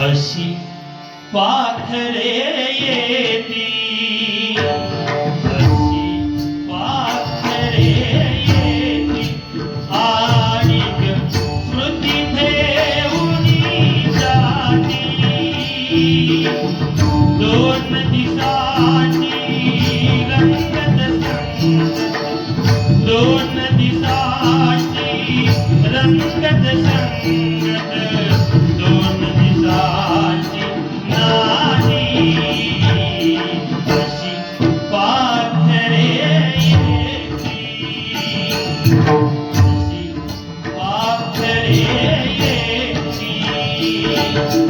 अशी पाखरे येती। अशी पाखरे येती। आणिक स्मृती ठेवूनी जाती। दोन दिसाची रंगत संगत दोन रंगत संगत Thank you.